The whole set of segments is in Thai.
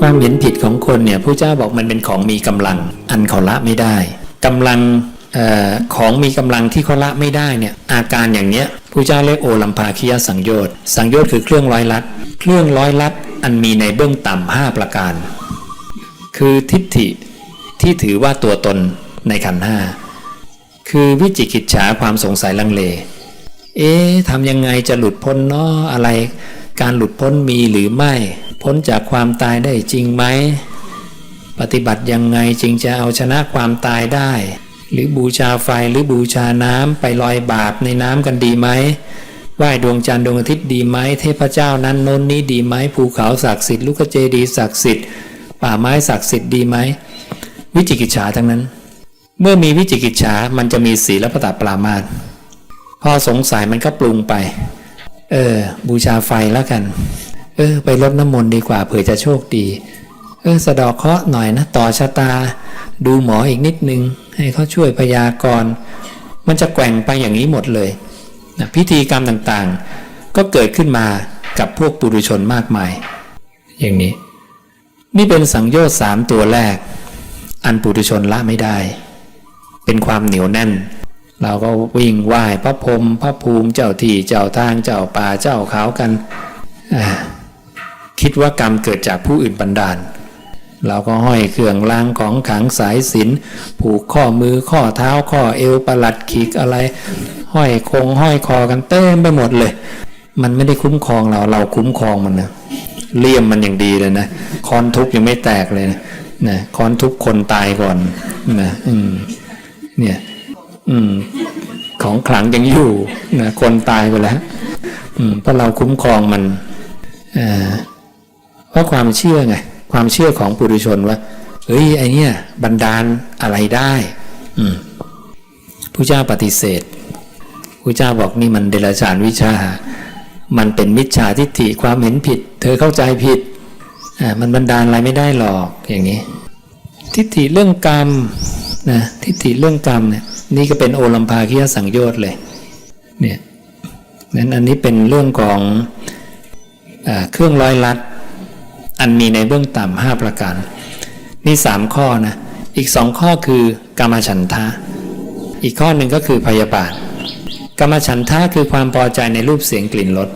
ความเห็นผิดของคนเนี่ยผู้เจ้าบอกมันเป็นของมีกำลัง อันเขาละไม่ได้กำลังออของมีกำลังที่เขาละไม่ได้เนี่ยอาการอย่างเนี้ยผู้เจ้าเรียกโอลัมพาคิยสังโยชน์สังโยชน์คือเครื่องร้อยลัดเครื่องร้อยลัดอันมีในเบื้องต่ำห้าประการ คือทิฏฐิที่ถือว่าตัวตนในขันห้าคือวิจิกิจฉาความสงสัยลังเล เอ๊ะทำยังไงจะหลุดพ้นเนาะอะไร การหลุดพ้นมีหรือไม่ พ้นจากความตายได้จริงไหม ปฏิบัติยังไงจึงจะเอาชนะความตายได้ หรือบูชาไฟหรือบูชาน้ำไปลอยบาปในน้ำกันดีไหมไหว้ดวงจันทร์ดวงอาทิตย์ดีไหมเทพเจ้านั้นโน้นนี้ดีไหมภูเขาศักดิ์สิทธิ์ลูกเจดีศักดิ์สิทธิ์ป่าไม้ศักดิ์สิทธิ์ดีไหมวิจิกิจฉาทั้งนั้น เมื่อมีวิจิกิจฉามันจะมีศีลปตปรามาสพอสงสัยมันก็ปรุงไป เออ บูชาไฟแล้วกัน เออ ไปรดน้ำมนต์ดีกว่าเผื่อจะโชคดี เออ สะดอกเคราะห์หน่อยนะ ต่อชะตา ดูหมออีกนิดนึง ให้เขาช่วยพยากรณ์มันจะแกว่งไปอย่างนี้หมดเลยนะพิธีกรรมต่างๆ ก็เกิดขึ้นมากับพวกปุถุชนมากมาย อย่างนี้ นี่เป็นสังโยชน์สามตัวแรก อันปุถุชนละไม่ได้ เป็นความเหนียวแน่น เราก็วิ่งไหว้พระพรมพระภูมิเจ้าที่เจ้าทางเจ้าป่าเจ้าเขากันอ่า คิดว่ากรรมเกิดจากผู้อื่นบันดาล เราก็ห้อยเครื่องรางของขังสายสินผูกข้อมือข้อเท้าข้อเอวประหลัดขีกอะไร ห้อยคงห้อยคอกันเต็มไปหมดเลย มันไม่ได้คุ้มครองเราเราคุ้มครองมันนะเลี่ยมมันอย่างดีเลยนะคอนทุบยังไม่แตกเลยนะนะคอนทุบคนตายก่อนนะอืมเนี่ย อืม ของขลังยังอยู่นะคนตายไปแล้วอืมเพราะเราคุ้มครองมันอ่อ เพราะความเชื่อไงความเชื่อของปุถุชนว่าเฮ้ยไอเนี่ยบันดาลอะไรได้อืมผู้เจ้าปฏิเสธผู้เจ้าบอกนี่มันเดรัจฉานวิชา มันเป็นมิจฉาทิฏฐิความเห็นผิด เธอเข้าใจผิดอ่ามันบันดาลอะไรไม่ได้หรอกอย่างนี้ ทิฏฐิเรื่องกรรมนะทิฏฐิเรื่องกรรมเนี่ยนี่ก็เป็นโอลัมพาคิยสังโยชน์เลยเนี่ยนั้นอันนี้เป็นเรื่องของอเครื่องร้อยลัด อันมีในเบื้องต่ำห้าประการ นี่สามข้อนะ อีกสองข้อคือกรรมฉันทะ อีกข้อหนึ่งก็คือพยาบาทกรรมฉันทะคือความพอใจในรูปเสียงกลิ่นรส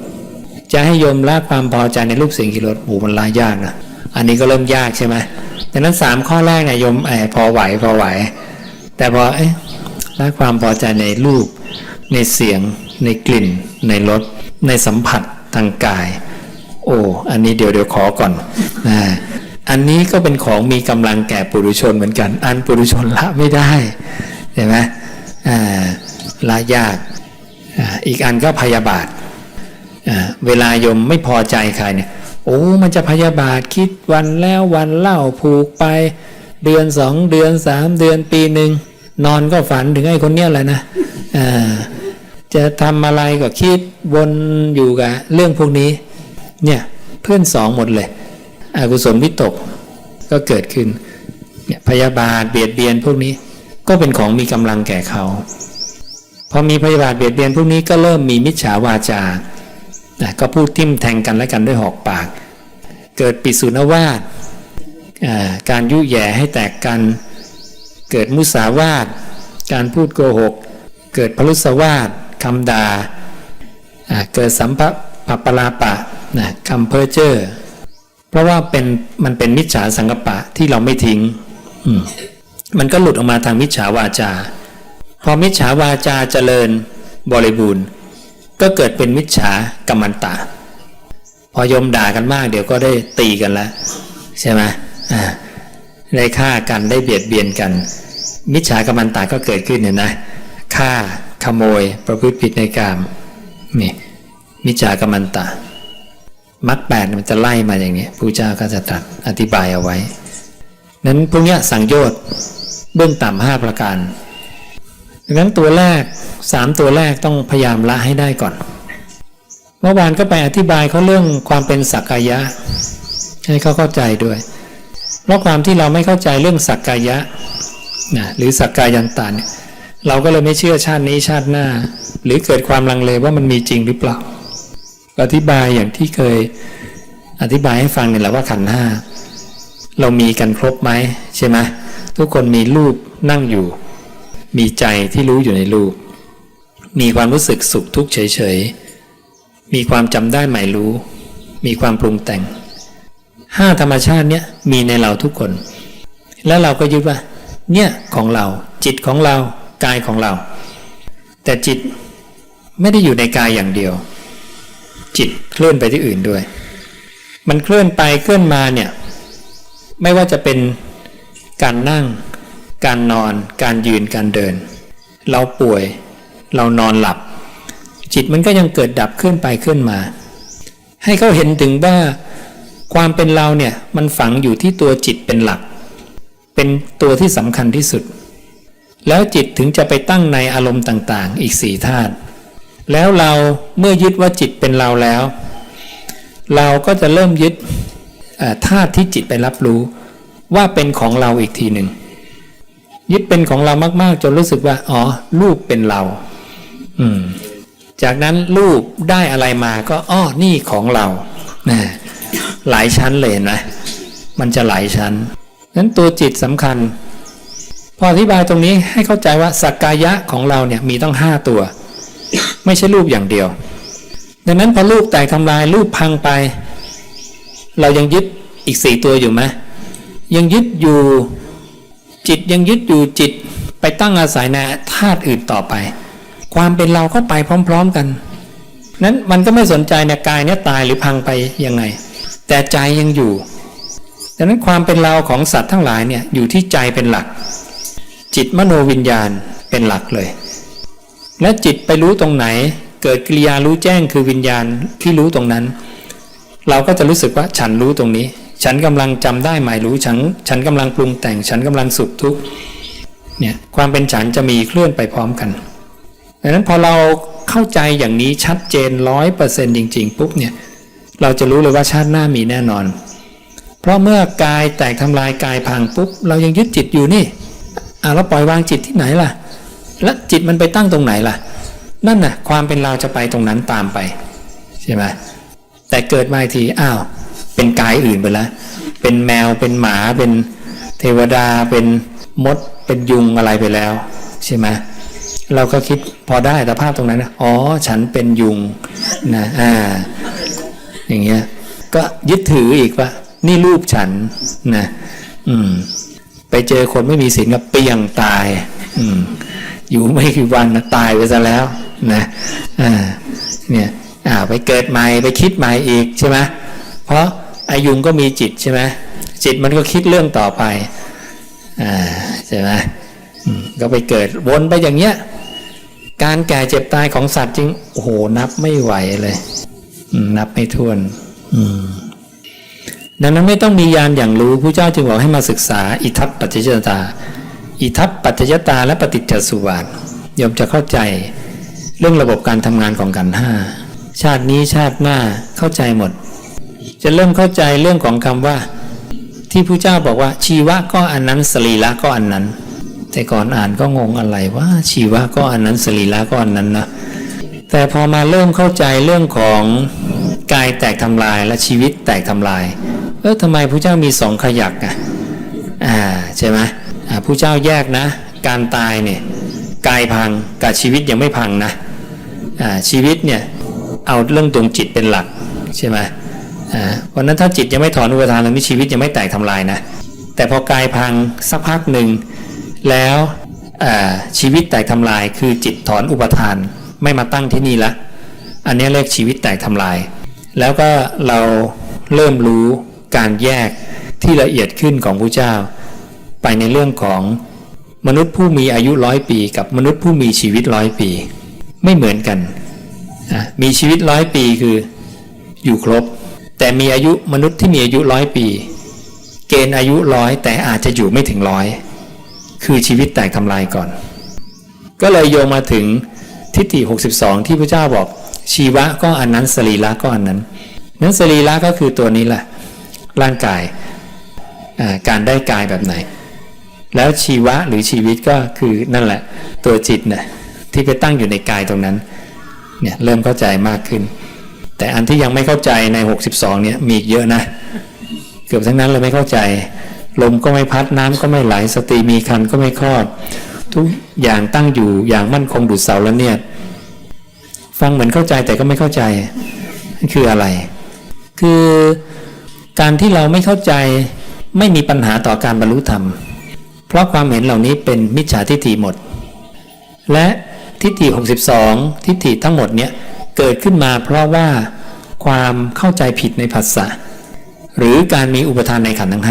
จะให้โยมละความพอใจในรูปเสียงกลิ่นรสโอ้มันละยากนะอันนี้ก็เริ่มยากใช่ไหมดังนั้นสามข้อแรกเนี่ยโยมแอบพอไหวพอไหว แต่พอเอ๊ะละความพอใจในรูป ในเสียง ในกลิ่น ในรสในสัมผัสทางกาย โอ้อันนี้เดี๋ยวเดี๋ยวขอก่อนนะอันนี้ก็เป็นของมีกำลังแก่ปุถุชนเหมือนกัน อันปุถุชนละไม่ได้เห็นไหมอ่าละยากอ่าอีกอันก็พยาบาทอ่าเวลายมไม่พอใจใครเนี่ยโอ้มันจะพยาบาทคิดวันแล้ววันเล่าผูกไป เดือนสองเดือนสามเดือนปีหนึ่งนอนก็ฝันถึงไอ้คนเนี้ยแหละนะอ่าจะทำอะไรก็คิดวนอยู่กับเรื่องพวกนี้ เนี่ยเพื่อนสองหมดเลย อกุศลวิตกก็เกิดขึ้นเนี่ยพยาบาทเบียดเบียนพวกนี้ก็เป็นของมีกำลังแก่เขาพอมีพยาบาทเบียดเบียนพวกนี้ก็เริ่มมีมิจฉาวาจาก็พูดทิ่มแทงกันและกันด้วยหอกปาก เกิดปิสุนวาทอ่าการยุแย่ให้แตกกัน เกิดมุสาวาทการพูดโกหก เกิดพลุสวาทคำด่าอ่าเกิดสัมภปัปปลาปะ นะคำเพ้อเจ้อเพราะว่าเป็นมันเป็นมิจฉาสังกปะที่เราไม่ทิ้งอืมมันก็หลุดออกมาทางมิจฉาวาจา พอมิจฉาวาจาเจริญบริบูรณ์ ก็เกิดเป็นมิจฉากรรมันตะ พอยมด่ากันมากเดี๋ยวก็ได้ตีกันแล้วใช่ไหมอ่าได้ฆ่ากันได้เบียดเบียนกัน มิจฉากรรมันตาก็เกิดขึ้นเนี่ยนะฆ่าขโมย ประพฤติผิดในกามนี่มิจฉากรรมันตา มักแปดมันจะไล่มาอย่างนี้พระเจ้าก็จะตรัสอธิบายเอาไว้ นั้นพวกนี้สังโยชน์เบื้องต่ำห้าประการดังนั้นตัวแรกสามตัวแรกต้องพยายามละให้ได้ก่อน เมื่อวานก็ไปอธิบายเขาเรื่องความเป็นสักกายะ ให้เขาเข้าใจด้วย เพราะความที่เราไม่เข้าใจเรื่องสักกายะนะหรือสักกายันตาเนี่ยเราก็เลยไม่เชื่อชาตินี้ชาติหน้า หรือเกิดความลังเลว่ามันมีจริงหรือเปล่า อธิบายอย่างที่เคยอธิบายให้ฟังเนี่ยแหละว่าขันห้าเรามีกันครบไหมใช่ไหมทุกคนมีรูปนั่งอยู่ มีใจที่รู้อยู่ในรูป มีความรู้สึกสุขทุกข์เฉยๆ มีความจำได้หมายรู้ มีความปรุงแต่งห้าธรรมชาติเนี้ยมีในเราทุกคน แล้วเราก็ยึดว่า เนี่ยของเรา จิตของเรา กายของเรา แต่จิตไม่ได้อยู่ในกายอย่างเดียว จิตเคลื่อนไปที่อื่นด้วย มันเคลื่อนไปเคลื่อนมาเนี่ย ไม่ว่าจะเป็นการนั่ง การนอน การยืน การเดิน เราป่วย เรานอนหลับ จิตมันก็ยังเกิดดับเคลื่อนไปเคลื่อนมา ให้เขาเห็นถึงว่าความเป็นเราเนี่ยมันฝังอยู่ที่ตัวจิตเป็นหลัก เป็นตัวที่สำคัญที่สุด แล้วจิตถึงจะไปตั้งในอารมณ์ต่าง ๆ อีกสี่ธาตุ แล้วเราเมื่อยึดว่าจิตเป็นเราแล้ว เราก็จะเริ่มยึดธาตุที่จิตไปรับรู้ ว่าเป็นของเราอีกทีหนึ่งยึดเป็นของเรามากๆจนรู้สึกว่า อ๋อ รูปเป็นเรา อืม จากนั้นรูปได้อะไรมาก็อ้อนี่ของเรานะหลายชั้นเลยนะ มันจะหลายชั้นนั้นตัวจิตสำคัญ พออธิบายตรงนี้ให้เข้าใจว่าสักกายะของเราเนี่ยมีต้องห้าตัว ไม่ใช่รูปอย่างเดียว ดังนั้นพอรูปแตกทำลายรูปพังไป เรายังยึดอีกสี่ตัวอยู่ไหมยังยึดอยู่จิตยังยึดอยู่จิตไปตั้งอาศัยในธาตุอื่นต่อไป ความเป็นเราก็ไปพร้อม ๆกัน นั้นมันก็ไม่สนใจในกายเนี่ยตายหรือพังไปยังไง แต่ใจยังอยู่ดังนั้นความเป็นเราของสัตว์ทั้งหลายเนี่ยอยู่ที่ใจเป็นหลัก จิตมโนวิญญาณเป็นหลักเลย และจิตไปรู้ตรงไหน เกิดกิริยารู้แจ้งคือวิญญาณที่รู้ตรงนั้น เราก็จะรู้สึกว่าฉันรู้ตรงนี้ ฉันกำลังจำได้หมายรู้ฉันฉันกำลังปรุงแต่งฉันกำลังสุขทุกข์เนี่ยความเป็นฉันจะมีเคลื่อนไปพร้อมกันดังนั้นพอเราเข้าใจอย่างนี้ชัดเจนร้อยเปอร์เซนต์จริงๆปุ๊บเนี่ยเราจะรู้เลยว่าชาติหน้ามีแน่นอน เพราะเมื่อกายแตกทำลายกายพังปุ๊บ เรายังยึดจิตอยู่นี่อ่าเราปล่อยวางจิตที่ไหนล่ะ แล้วจิตมันไปตั้งตรงไหนล่ะ นั่นน่ะ ความเป็นเราจะไปตรงนั้นตามไป ใช่ไหมแต่เกิดมาทีอ้าว เป็นกายอื่นไปแล้วเป็นแมวเป็นหมาเป็นเทวดาเป็นมด เป็นยุงอะไรไปแล้ว ใช่ไหมเราก็คิดพอได้แต่ภาพตรงนั้นนะอ๋อ ฉันเป็นยุงนะอ่า อย่างเงี้ย ก็ยึดถืออีกว่านี่รูปฉันนะอืม ไปเจอคนไม่มีศีลก็เปียงตาย อืม อยู่ไม่กี่วันนะตายไปซะแล้วนะอ่าเนี่ยอ่าไปเกิดใหม่ไปคิดใหม่อีกใช่ไหมเพราะอายุงก็มีจิตใช่ไหมจิตมันก็คิดเรื่องต่อไปอ่าใช่ไหมก็ไปเกิดวนไปอย่างเงี้ยการแก่เจ็บตายของสัตว์จริงโอ้โหนับไม่ไหวเลยนับไม่ถ้วนดังนั้นไม่ต้องมียานอย่างรู้ผู้เจ้าจึงบอกให้มาศึกษาอิทัปปัจจยตา อิทัปปัจจยตาและปฏิจจสุบาทยมจะเข้าใจ เรื่องระบบการทำงานของกันห้าชาตินี้ชาติหน้าเข้าใจหมด จะเริ่มเข้าใจเรื่องของคำว่า ที่ผู้เจ้าบอกว่า ชีวะก็อันนั้นสรีระก็อันนั้น แต่ก่อนอ่านก็งงอะไรว่า ชีวะก็อันนั้นสรีระก็อันนั้นนะแต่พอมาเริ่มเข้าใจเรื่องของกายแตกทำลายและชีวิตแตกทำลาย เออทำไมผู้เจ้ามีสองขยักอะอ่าใช่ไหม ผู้เจ้าแยกนะ การตายเนี่ยกายพังกับชีวิตยังไม่พังนะชีวิตเนี่ยเอาเรื่องดวงจิตเป็นหลักใช่ไหมอ่าวันนั้นถ้าจิตยังไม่ถอนอุปทานตรงนี้ชีวิตยังไม่แตกทำลายนะแต่พอกายพังสักพักหนึ่งแล้วชีวิตแตกทำลายคือจิตถอนอุปทานไม่มาตั้งที่นี่ละ อันนี้เรียกชีวิตแตกทำลาย แล้วก็เราเริ่มรู้การแยกที่ละเอียดขึ้นของพระเจ้า ไปในเรื่องของมนุษย์ผู้มีอายุร้อยปี กับมนุษย์ผู้มีชีวิตร้อยปี ไม่เหมือนกันมีชีวิตร้อยปีคืออยู่ครบ แต่มีอายุมนุษย์ที่มีอายุร้อยปี เกณฑ์อายุร้อยแต่อาจจะอยู่ไม่ถึงร้อยคือชีวิตแตกทำลายก่อน ก็เลยโยงมาถึงทิฏฐิ62 ที่พระเจ้าบอกชีวะก็อันนั้นสรีระก็อันนั้น นั้นสรีระก็คือตัวนี้แหละร่างกายการได้กายแบบไหน แล้วชีวะหรือชีวิตก็คือนั่นแหละ ตัวจิตนะ่ะที่ไปตั้งอยู่ในกายตรงนั้นเนี่ยเริ่มเข้าใจมากขึ้น แต่อันที่ยังไม่เข้าใจใน 62เนี่ยมีอีกเยอะนะ เกือบทั้งนั้นเลยไม่เข้าใจ ลมก็ไม่พัดน้ำก็ไม่ไหลสตรีมีคันก็ไม่คลอด ทุกอย่างตั้งอยู่อย่างมั่นคงดุจเสาแล้วเนี่ยฟังเหมือนเข้าใจแต่ก็ไม่เข้าใจนั่คืออะไร คือการที่เราไม่เข้าใจไม่มีปัญหาต่อการบรรลุธรรม เพราะความเห็นเหล่านี้เป็นมิจฉาทิฏฐิหมด และทิฏฐิ62 ทิฏฐิทั้งหมดเนี่ยเกิดขึ้นมาเพราะว่าความเข้าใจผิดในภาษาหรือการมีอุปทานในขันธ์ทั้ง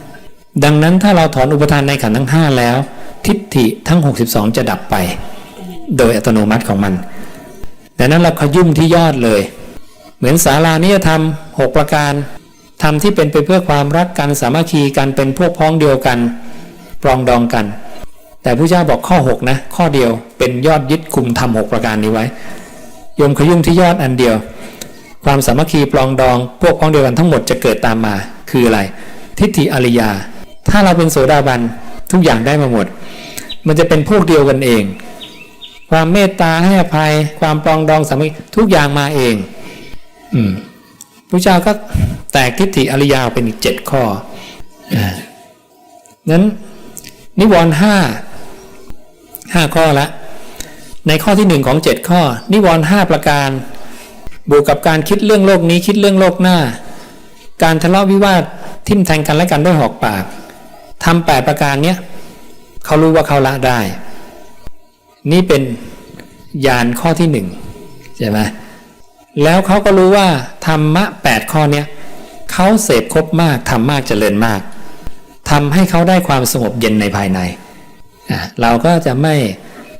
5 ดังนั้นถ้าเราถอนอุปทานในขันธ์ทั้ง 5 แล้ว ทิฏฐิทั้ง 62 จะดับไป โดยอัตโนมัติของมันแต่นั้นเราขยุ่มที่ยอดเลย เหมือนศาลานิยธรรม 6 ประการทำที่เป็นไปเพื่อความรักกันสามัคคีกันเป็นพวกพ้องเดียวกัน ปรองดองกัน แต่พระเจ้าบอกข้อ 6 นะ ข้อเดียวเป็นยอดยึดคุมทำหกประการนี้ไว้โยมขยุ่มที่ยอดอันเดียว ความสามัคคีปรองดอง พวกพ้องเดียวกันทั้งหมดจะเกิดตามมา คืออะไร ทิฏฐิอริยา ถ้าเราเป็นโสดาบันทุกอย่างได้มาหมด มันจะเป็นพวกเดียวกันเอง ความเมตตาให้อภัย ความปรองดองสามัคคีทุกอย่างมาเอง อืมพระเจ้าก็แตกทิฏฐิอริยาเป็นอีกเจ็ดข้อนั้น นิวรณ์ห้าห้าข้อละ ในข้อที่หนึ่งของเจ็ดข้อ นิวรณ์ห้าประการ บวกกับการคิดเรื่องโลกนี้คิดเรื่องโลกหน้า การทะเลาะวิวาททิมแทงกันและกันด้วยหอกปากทำแปดประการเนี้ยเขารู้ว่าเขาละได้ นี่เป็นยานข้อที่หนึ่งใช่ไหมแล้วเขาก็รู้ว่าธรรมะแปดข้อเนี้ยเขาเสพครบมากทำมากเจริญมาก ทำให้เขาได้ความสงบเย็นในภายใน เราก็จะไม่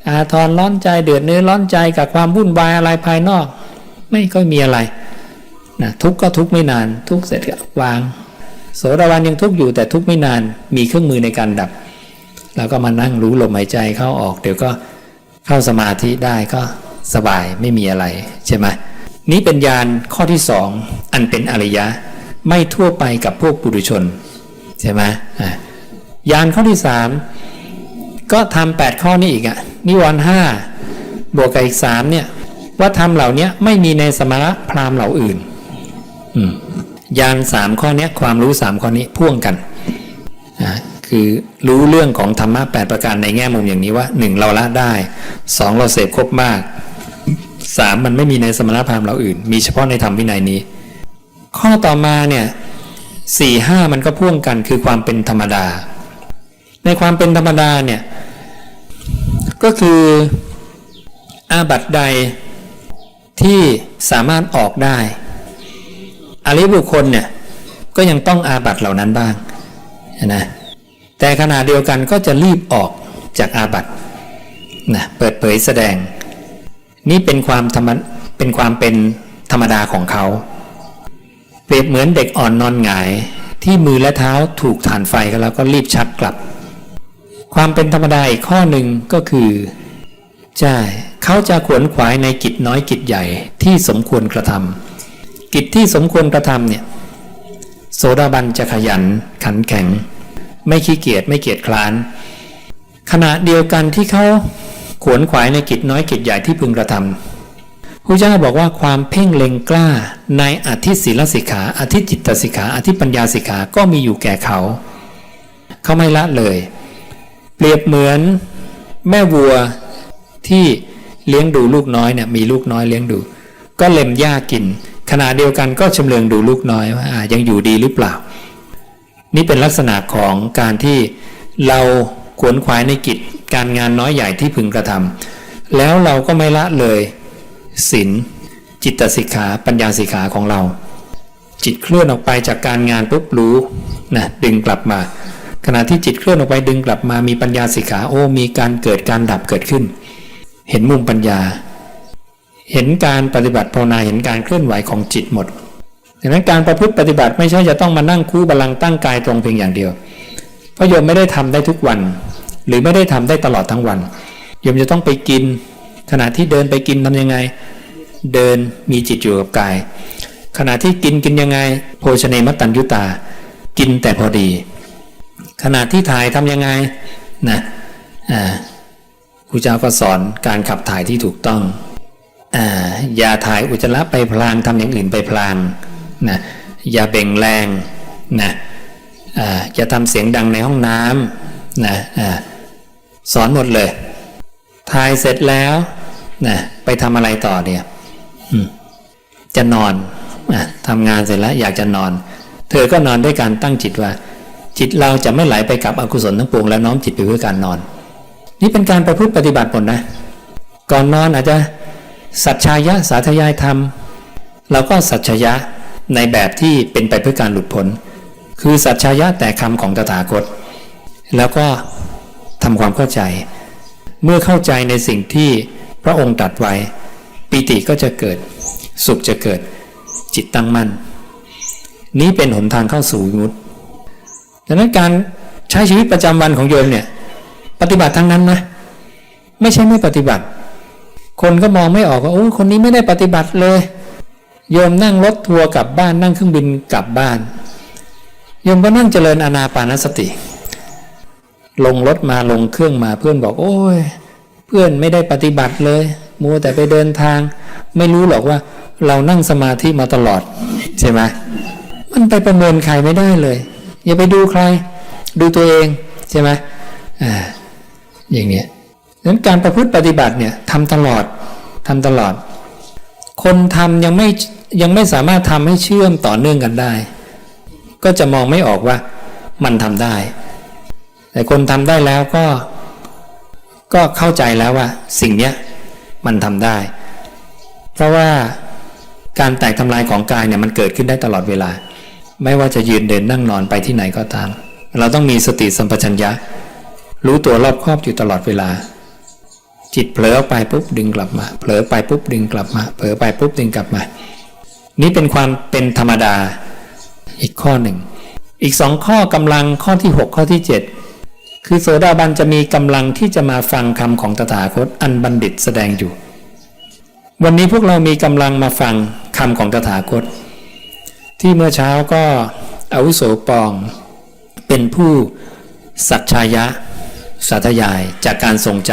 อาทรร้อนใจเดือดเนื้อร้อนใจกับความวุ่นวายอะไรภายนอก ไม่ค่อยมีอะไรนะทุกก็ทุกไม่นาน ทุกเสร็จก็วาง โสดาบันยังทุกอยู่แต่ทุกไม่นานมีเครื่องมือในการดับ แล้วก็มานั่งรู้ลมหายใจเข้าออก เดี๋ยวก็เข้าสมาธิได้ก็สบายไม่มีอะไรใช่ไหมนี้เป็นยานข้อที่สองอันเป็นอริยะ ไม่ทั่วไปกับพวกปุถุชน ใช่ไหมยานข้อที่สามก็ทำแปดข้อนี้อีกอะนิวรณ์ห้าบวกกับอีกสามเนี่ย ว่าทำเหล่านี้ไม่มีในสมณะพราหมณ์เหล่าอื่นยานสามข้อนี้ความรู้สามข้อนี้พ่วงกันอะคือรู้เรื่องของธรรมะแปดประการในแง่มุมอย่างนี้ว่าหนึ่งเราละได้สองเราเสพครบมากสามมันไม่มีในสมณพราหมณ์เราอื่น มีเฉพาะในธรรมวินัยนี้ ข้อต่อมาเนี่ย สี่ห้ามันก็พ่วงกันคือความเป็นธรรมดา ในความเป็นธรรมดาเนี่ยก็คืออาบัตใดที่สามารถออกได้อริบุคคลเนี่ยก็ยังต้องอาบัตเหล่านั้นบ้างนะแต่ขณะเดียวกันก็จะรีบออกจากอาบัตนะเปิดเผยแสดง นี่เป็นความธรรมเป็นความเป็นธรรมดาของเขา เปรียบเหมือนเด็กอ่อนนอนหงาย ที่มือและเท้าถูกฐานไฟแล้วก็รีบชักกลับ ความเป็นธรรมดาอีกข้อหนึ่งก็คือใช่เขาจะขวนขวายในกิจน้อยกิจใหญ่ที่สมควรกระทำกิจที่สมควรกระทำเนี่ยโสดาบันจะขยันขันแข็ง ไม่ขี้เกียจไม่เกียจคร้าน ขณะเดียวกันที่เขาขวนขวายในกิจน้อยกิจใหญ่ที่พึงกระทำ พระเจ้าบอกว่าความเพ่งเล็งกล้าในอธิศีลสิกขาอธิจิตสิกขาอธิปัญญาสิกขาก็มีอยู่แก่เขา เขาไม่ละเลย เปรียบเหมือนแม่วัวที่เลี้ยงดูลูกน้อยเนี่ยมีลูกน้อยเลี้ยงดู ก็เล็มหญ้ากิน ขณะเดียวกันก็ชำเลืองดูลูกน้อยว่าอ่ายังอยู่ดีหรือเปล่า นี่เป็นลักษณะของการที่เราขวนขวายในกิจการงานน้อยใหญ่ที่พึงกระทำแล้วเราก็ไม่ละเลย ศีลจิตสิกขาปัญญาสิกขาของเรา จิตเคลื่อนออกไปจากการงานปุ๊บรู้นะดึงกลับมา ขณะที่จิตเคลื่อนออกไปดึงกลับมามีปัญญาสิกขาโอ้มีการเกิดการดับเกิดขึ้น เห็นมุมปัญญา เห็นการปฏิบัติภาวนาเห็นการเคลื่อนไหวของจิตหมดดังนั้นการประพฤติปฏิบัติไม่ใช่จะต้องมานั่งคู่บาลังตั้งกายตรงเพียงอย่างเดียวเพราะโยมไม่ได้ทำได้ทุกวัน หรือไม่ได้ทำได้ตลอดทั้งวันโยมจะต้องไปกิน ขณะที่เดินไปกินทำยังไง เดินมีจิตอยู่กับกาย ขณะที่กินกินยังไง โภชเนมตัญยุตา กินแต่พอดี ขณะที่ถ่ายทำยังไงนะอ่าครูเจ้าก็สอนการขับถ่ายที่ถูกต้องอ่าอย่าถ่ายอุจจาระไปพลางทำอย่างอื่นไปพลางนะอย่าเบ่งแรงนะอ่าจะทำเสียงดังในห้องน้ำนะอ่าสอนหมดเลย ถ่ายเสร็จแล้ว นะไปทำอะไรต่อเนี่ยจะนอนอทำงานเสร็จแล้วอยากจะนอน เธอก็นอนด้วยการตั้งจิตว่า จิตเราจะไม่ไหลไปกับอกุศลทั้งปวงแล้วน้อมจิตไปเพื่อการนอน นี่เป็นการประพฤติปฏิบัติหมดนะ ก่อนนอนอาจจะสัจชายะสาธยายธรรมเราก็สัจชายะในแบบที่เป็นไปเพื่อการหลุดพ้นคือสัจชายะแต่คำของตถาคต แล้วก็ทำความเข้าใจ เมื่อเข้าใจในสิ่งที่ พระองค์ตรัสไว้ปิติก็จะเกิด สุขจะเกิดจิตตั้งมั่น นี้เป็นหนทางเข้าสู่มุตดังนั้นการใช้ชีวิตประจำวันของโยมเนี่ยปฏิบัติทั้งนั้นนะ ไม่ใช่ไม่ปฏิบัติ คนก็มองไม่ออกว่าโอ้คนนี้ไม่ได้ปฏิบัติเลย โยมนั่งรถทัวร์กลับบ้านนั่งเครื่องบินกลับบ้านโยมก็นั่งเจริญอานาปานสติ ลงรถมาลงเครื่องมาเพื่อนบอก โอ้ย เพื่อนไม่ได้ปฏิบัติเลย มัวแต่ไปเดินทาง ไม่รู้หรอกว่า เรานั่งสมาธิมาตลอด ใช่ไหมมันไปประเมินใครไม่ได้เลย อย่าไปดูใคร ดูตัวเอง ใช่ไหมอ่าอย่างเนี้ยดังนั้นการประพฤติปฏิบัติเนี่ยทำตลอดทำตลอด คนทำยังไม่ยังไม่สามารถทำให้เชื่อมต่อเนื่องกันได้ ก็จะมองไม่ออกว่ามันทำได้ แต่คนทำได้แล้วก็ ก็เข้าใจแล้วว่าสิ่งเนี้ยมันทำได้ เพราะว่าการแตกทำลายของกายเนี่ยมันเกิดขึ้นได้ตลอดเวลา ไม่ว่าจะยืนเดินนั่งนอนไปที่ไหนก็ตาม เราต้องมีสติสัมปชัญญะ รู้ตัวรอบครอบอยู่ตลอดเวลา จิตเผลออไปปุ๊บดึงกลับมา เผลอไปปุ๊บดึงกลับมา เผลอไปปุ๊บดึงกลับมา นี่เป็นความเป็นธรรมดาอีกข้อหนึ่ง อีกสองข้อกำลังข้อที่ 6 ข้อที่ 7 คือโสดาบันจะมีกำลังที่จะมาฟังคำของตถาคตอันบัณฑิตแสดงอยู่ วันนี้พวกเรามีกำลังมาฟังคำของตถาคต ที่เมื่อเช้าก็อาวุโสปอง เป็นผู้สัจชายะสาธยายจากการทรงจ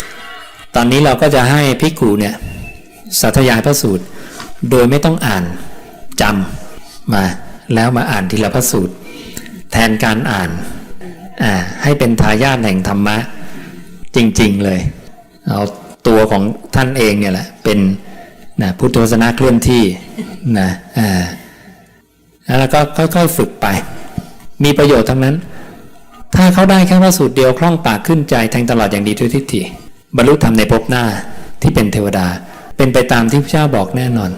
ำตอนนี้เราก็จะให้พิกขุเนี่ยสาธยายพระสูตร โดยไม่ต้องอ่านจำมาแล้วมาอ่านทีละพระสูตร แทนการอ่าน ให้เป็นทายาทแห่งธรรมะ จริง ๆ เลย เอาตัวของท่านเองเนี่ยแหละ เป็นนะพุทธวจนะเคลื่อนที่นะแล้วก็ค่อย ๆ ฝึกไป มีประโยชน์ทั้งนั้น ถ้าเขาได้แค่ว่าสูตรเดียวคล่องปากขึ้นใจแทงตลอดอย่างดีทุกทิฏฐิบรรลุธรรมในภพหน้าที่เป็นเทวดา เป็นไปตามที่พระเจ้าบอกแน่นอน